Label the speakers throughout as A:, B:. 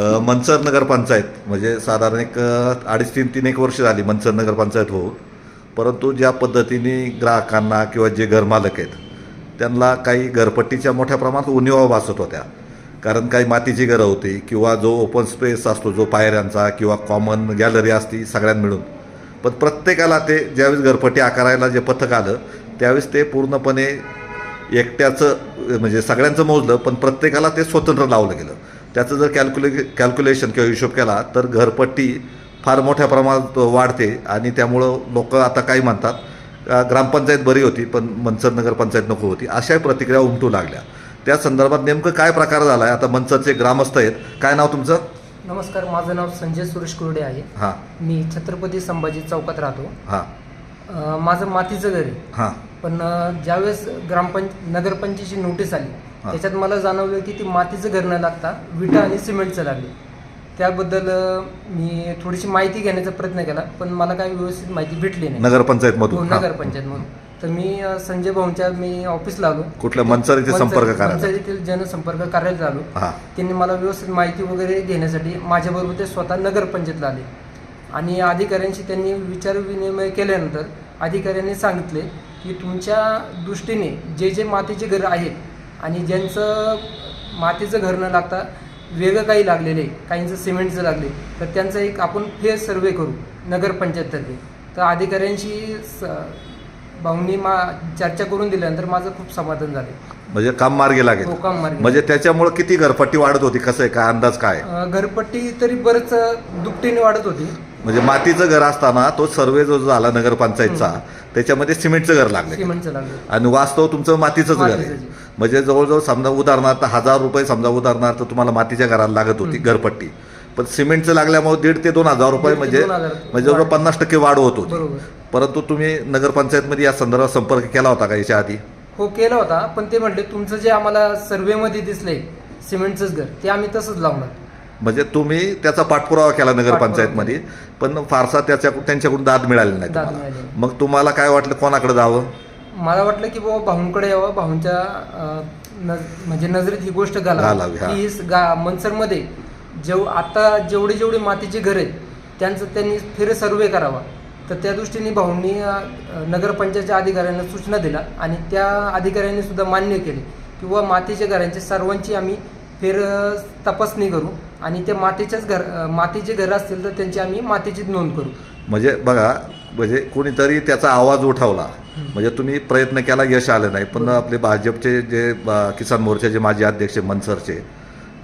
A: मंचर मनसर नगरपंचायत म्हणजे साधारण एक अडीच तीन तीन एक वर्ष झाली मनसर नगरपंचायत होऊन. परंतु ज्या पद्धतीने ग्राहकांना किंवा जे घरमालक आहेत त्यांना काही घरपट्टीच्या मोठ्या प्रमाणात उणिवा भासत होत्या. कारण काही मातीची घरं होती किंवा जो ओपन स्पेस असतो जो पायऱ्यांचा किंवा कॉमन गॅलरी असती सगळ्यांना मिळून. पण प्रत्येकाला ते ज्यावेळेस घरपट्टी आकारायला जे पथक आलं त्यावेळेस ते पूर्णपणे एकट्याचं म्हणजे सगळ्यांचं मोजलं पण प्रत्येकाला ते स्वतंत्र लावलं गेलं. त्याचं जर कॅल्क्युले कॅल्क्युलेशन किंवा हिशोब केला तर घरपट्टी फार मोठ्या प्रमाणात वाढते आणि त्यामुळं लोक आता काही म्हणतात ग्रामपंचायत बरी होती पण मनसर नगरपंचायत नको होती. अशाही प्रतिक्रिया उमटू लागल्या. त्या संदर्भात नेमकं काय प्रकार झाला आहे आता मनसरचे ग्रामस्थ आहेत. काय नाव तुमचं?
B: नमस्कार माझं नाव संजय सुरेश कुरडे आहे.
A: हां.
B: मी छत्रपती संभाजी चौकात राहतो.
A: हां.
B: माझं मातीचं घर आहे.
A: हां.
B: पण ज्यावेळेस ग्रामपंच नगरपंचायतीची नोटीस आली
A: हा.
B: त्याच्यात मला जाणवलं की ती मातीचं घर न लागता विटा आणि सिमेंटचं लागले. त्याबद्दल अ, मी थोडीशी माहिती घेण्याचा प्रयत्न केला पण मला काही व्यवस्थित माहिती भेटली नाही. हो,
A: नगरपंचायतमधून हां.
B: नगरपंचायतमधून. तर मी अ, संजय भाऊंच्या मी ऑफिसला आलो.
A: कुठलं मनसर इथे संपर्क करायला?
B: पंचायतीतील जनसंपर्क कार्यालयात आलो.
A: हां.
B: त्यांनी मला व्यवस्थित माहिती वगैरे घेण्यासाठी माझ्याबरोबर ते स्वतः नगरपंचायतला आले. आणि अधिकाऱ्यांशी त्यांनी विचारविनिमय केल्यानंतर अधिकाऱ्यांनी सांगितले की तुमच्या दृष्टीने जे जे मातीचे घरं आहेत आणि ज्यांचं मातीचं घर न लागता वेगळं काही लागलेले काहींचं सिमेंटचं लागले तर त्यांचा एक आपण फेर सर्वे करू नगरपंचायततर्फे. तर अधिकाऱ्यांशी स भाऊंनी मा चर्चा करून दिल्यानंतर माझं खूप समाधान झाले.
A: म्हणजे काम मार्गी लागेल.
B: हो काम मार्गी
A: म्हणजे त्याच्यामुळे किती घरपट्टी वाढत होती कसं आहे काय अंदाज काय आहे?
B: घरपट्टी तरी बरंच दुपटीने वाढत होती.
A: म्हणजे मातीचं घर असताना तो सर्वे जो झाला नगरपंचायतचा त्याच्यामध्ये सिमेंटचं घर लागले.
B: सिमेंटचं लागलं.
A: आणि वास्तव तुमचं मातीचंच घर आहे.
B: मातीचंच.
A: म्हणजे जवळजवळ समजा उदाहरणार्थ हजार रुपये समजा उदाहरणार्थ तुम्हाला मातीच्या घराला लागत होती घरपट्टी. पण सिमेंटचं लागल्यामुळे दीड ते दोन हजार रुपये
B: दीड ते
A: म्हणजे
B: दोन हजार
A: म्हणजे जवळ
B: वाढ.
A: पन्नास टक्के वाढ होत होती.
B: बरोबर.
A: परंतु तुम्ही नगरपंचायतमध्ये या संदर्भात संपर्क केला होता का याच्या आधी?
B: हो केला होता. पण ते म्हटले तुमचं जे आम्हाला सर्वेमध्ये दिसले सिमेंटचंच घर ते आम्ही तसंच लावणार.
A: म्हणजे तुम्ही त्याचा पाठपुरावा केला नगरपंचायतमध्ये पण फारसा त्याच्या त्यांच्याकडून दाद मिळाली नाही
B: दाद
A: तुम्हाला.
B: मिळाली.
A: मग तुम्हाला काय वाटलं कोणाकडे जावं?
B: मला वाटलं की बाबा भाऊंकडे यावं भाऊंच्या अ, नज- म्हणजे नजरेत ही गोष्ट
A: घालावी,
B: घालावी
A: हा.
B: की स- गा मनसरमध्ये जेव आता जेवढे जेवढे मातीचे घर आहेत त्यांचं त्यांनी फेर सर्वे करावा. तर त्या दृष्टीने भाऊंनी अ, नगरपंचायतच्या अधिकाऱ्यांना सूचना दिल्या आणि त्या अधिकाऱ्यांनी सुद्धा मान्य केले किंवा मातीच्या घरांची सर्वांची आम्ही फेर अ, तपासणी करू. आणि त्या मातीच्याच घर मातीचे घर असतील तर त्यांची आम्ही मातीचीच नोंद करू.
A: म्हणजे बघा म्हणजे कोणीतरी त्याचा आवाज उठवला. म्हणजे तुम्ही प्रयत्न केला यश आलं नाही. पण आपले भाजपचे जे किसान मोर्चाचे माजी अध्यक्ष मनसरचे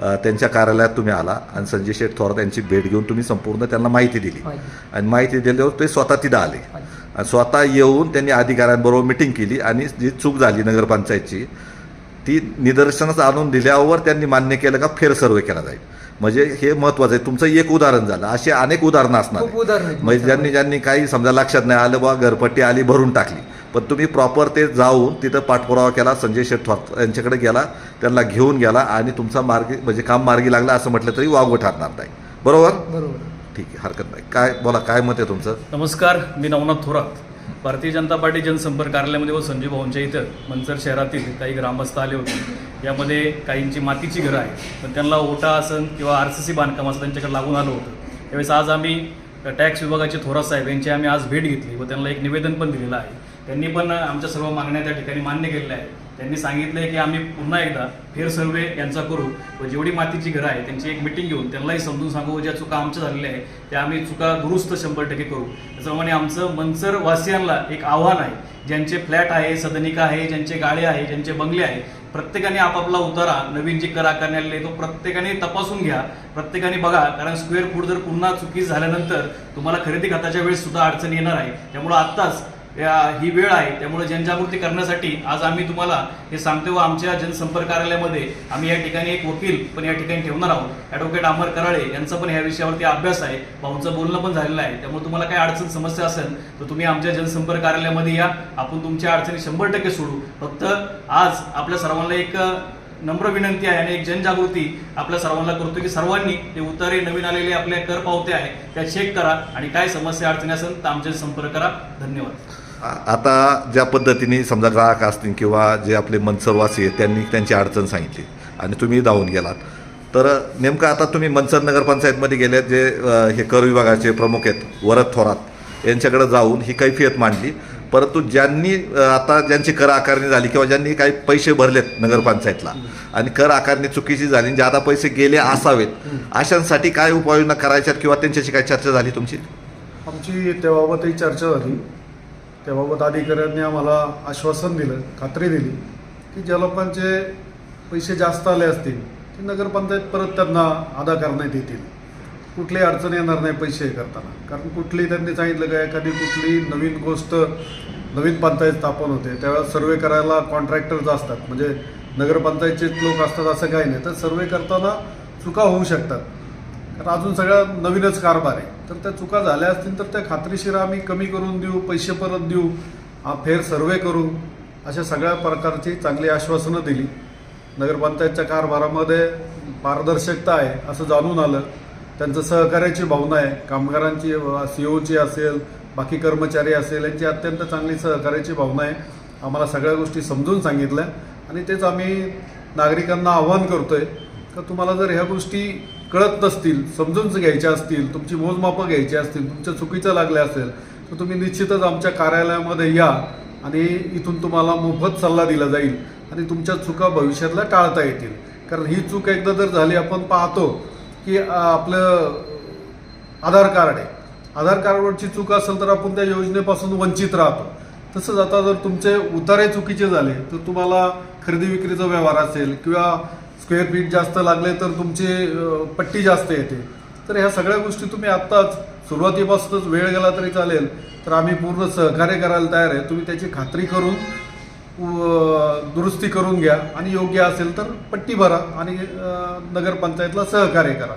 A: त्यांच्या कार्यालयात तुम्ही आला आणि संजय शेठ थोरात यांची भेट घेऊन तुम्ही संपूर्ण त्यांना माहिती दिली. आणि माहिती दिल्यावर ते स्वतः तिथं आले. आणि स्वतः येऊन त्यांनी अधिकाऱ्यांबरोबर मिटिंग केली आणि जी चूक झाली नगरपंचायतची ती निदर्शनास आणून दिल्यावर त्यांनी मान्य केलं का फेर सर्वे केला जाईल. म्हणजे हे महत्वाचं आहे. तुमचं एक उदाहरण झालं. अशी अनेक उदाहरणं असणार
B: खूप
A: आहेत.
B: उदाहरणं आहेत.
A: म्हणजे ज्यांनी ज्यांनी काही समजा लक्षात नाही आलं बा घरपट्टी आली भरून टाकली. पण तुम्ही प्रॉपर ते जाऊन तिथं पाठपुरावा केला संजय शेठ थोरात यांच्याकडे गेला त्यांना घेऊन गेला आणि तुमचा मार्गी म्हणजे काम मार्गी लागला असं म्हटलं तरी वागवं ठरणार नाही. बरोबर?
B: बरोबर.
A: ठीक आहे. हरकत नाही. काय बोला काय मत आहे तुमचं?
C: नमस्कार. मी नवनाथ थोरात. भारतीय जनता पार्टी जनसंपर्क कार्यालयामध्ये व संजय भाऊंच्या इथं मंचर शहरातील काही ग्रामस्थ आले होते. यामध्ये काहींची मातीची घरं आहेत. पण त्यांना ओटा आसन किंवा आर सी सी बांधकाम असं त्यांच्याकडे लागून आलं होतं. त्यावेळेस आज आम्ही टॅक्स विभागाचे थोरात साहेब यांची आम्ही आज भेट घेतली व त्यांना एक निवेदन पण दिलेलं आहे. त्यांनी पण आमच्या सर्व मागण्या त्या ठिकाणी मान्य केलेल्या आहेत. त्यांनी सांगितलंय की आम्ही पुन्हा एकदा फेर सर्वे यांचा करू व जेवढी मातीची घरं आहे त्यांची एक मिटिंग घेऊन त्यांनाही समजून सांगू ज्या चुका आमच्या झालेल्या आहे त्या आम्ही चुका दुरुस्त शंभर टक्के करू. त्याप्रमाणे आमचं मनसर वासियांना एक आव्हान आहे. ज्यांचे फ्लॅट आहे सदनिका आहे ज्यांचे गाळे आहे ज्यांचे बंगले आहे प्रत्येकाने आपापला उतारा नवीन जे कर आकारणे तो प्रत्येकाने तपासून घ्या प्रत्येकाने बघा. कारण स्क्वेअर फूट जर पुन्हा चुकी झाल्यानंतर तुम्हाला खरेदी खताच्या वेळेस सुद्धा अडचण येणार आहे. त्यामुळं आत्ताच या- ही वेळ आहे. त्यामुळे जनजागृती करण्यासाठी आज आम्ही तुम्हाला हे सांगतो व आमच्या जनसंपर्क कार्यालयामध्ये आम्ही या ठिकाणी एक वकील पण या ठिकाणी ठेवणार आहोत. ॲडव्होकेट अमर कराळे यांचा पण या विषयावरती अभ्यास आहे. भाऊंचं बोलणं पण झालेलं आहे. त्यामुळे तुम्हाला काही अडचण समस्या असेल तर तुम्ही आमच्या जनसंपर्क कार्यालयामध्ये या. आपण तुमच्या अडचणी शंभर टक्के सोडू. फक्त आज आपल्या सर्वांना एक नम्र विनंती आहे आणि एक जनजागृती आपल्या सर्वांना करतो की सर्वांनी ते उतारे नवीन आलेले आपले कर पावते आहे. त्या चेक करा आणि काय समस्या अडचणी असेल तर आमच्या संपर्क करा. धन्यवाद.
A: आता ज्या पद्धतीने समजा ग्राहक असतील किंवा जे आपले मनसरवासी आहेत त्यांनी त्यांची अडचण सांगितली आणि तुम्ही धावून गेलात. तर नेमकं आता तुम्ही मनसर नगरपंचायतमध्ये गेले जे हे कर विभागाचे प्रमुख आहेत वरद थोरात यांच्याकडे जाऊन ही कैफियत मांडली. परंतु ज्यांनी आता ज्यांची कर आकारणी झाली किंवा ज्यांनी काही पैसे भरलेत नगरपंचायतला आणि कर आकारणी चुकीची झाली आणि आता पैसे गेले असावेत अशांसाठी काय उपाययोजना करायच्यात किंवा त्यांच्याशी काय चर्चा झाली तुमची?
D: आमची त्याबाबतही चर्चा झाली. त्याबाबत अधिकाऱ्यांनी आम्हाला आश्वासन दिलं खात्री दिली की ज्या लोकांचे पैसे जास्त आले असतील ते नगरपंचायत परत त्यांना अदा करण्यात येतील. कुठलीही अडचण येणार नाही पैसे करताना. कारण कुठली त्यांनी सांगितलं का एखादी कुठली नवीन गोष्ट नवीन पंचायत स्थापन होते त्यावेळेस सर्वे करायला कॉन्ट्रॅक्टर्स असतात. म्हणजे नगरपंचायतचे लोक असतात असं काही नाही. तर सर्वे करताना चुका होऊ शकतात. कारण अजून सगळा नवीनच कारभार आहे. तर त्या चुका झाल्या असतील तर त्या खात्रीशीर आम्ही कमी करून देऊ पैसे परत देऊ हा फेर सर्वे करू अशा सगळ्या प्रकारची चांगली आश्वासनं दिली. नगरपंचायतच्या कारभारामध्ये पारदर्शकता आहे असं जाणून आलं. त्यांचं सहकार्याची भावना आहे. कामगारांची सी ओची असेल बाकी कर्मचारी असेल यांची अत्यंत चांगली सहकार्याची भावना आहे. आम्हाला सगळ्या गोष्टी समजून सांगितल्या. आणि तेच आम्ही नागरिकांना आव्हान आहे का तुम्हाला जर ह्या गोष्टी कळत नसतील समजून घ्यायच्या असतील तुमची मोजमापं घ्यायची असतील तुमच्या चुकीचं लागल्या असेल तर तुम्ही निश्चितच आमच्या कार्यालयामध्ये या आणि इथून तुम्हाला मोफत सल्ला दिला जाईल आणि तुमच्या चुका भविष्यातल्या टाळता येतील. कारण ही चूक एकदा जर झाली आपण पाहतो की आपलं आधार कार्ड आहे. आधार कार्डवरची चूक असेल तर आपण त्या योजनेपासून वंचित राहतो. तसंच आता जर तुमचे उतारे चुकीचे झाले तर तुम्हाला खरेदी विक्रीचा व्यवहार असेल किंवा स्क्वेअर फीट जास्त लागले तर तुमची पट्टी जास्त येते. तर ह्या सगळ्या गोष्टी तुम्ही आत्ताच सुरुवातीपासूनच वेळ गेला तरी चालेल. तर आम्ही पूर्ण सहकार्य करायला तयार आहे. तुम्ही त्याची खात्री करून दुरुस्ती करून घ्या. आणि योग्य असेल तर पट्टी भरा आणि नगरपंचायतला सहकार्य करा.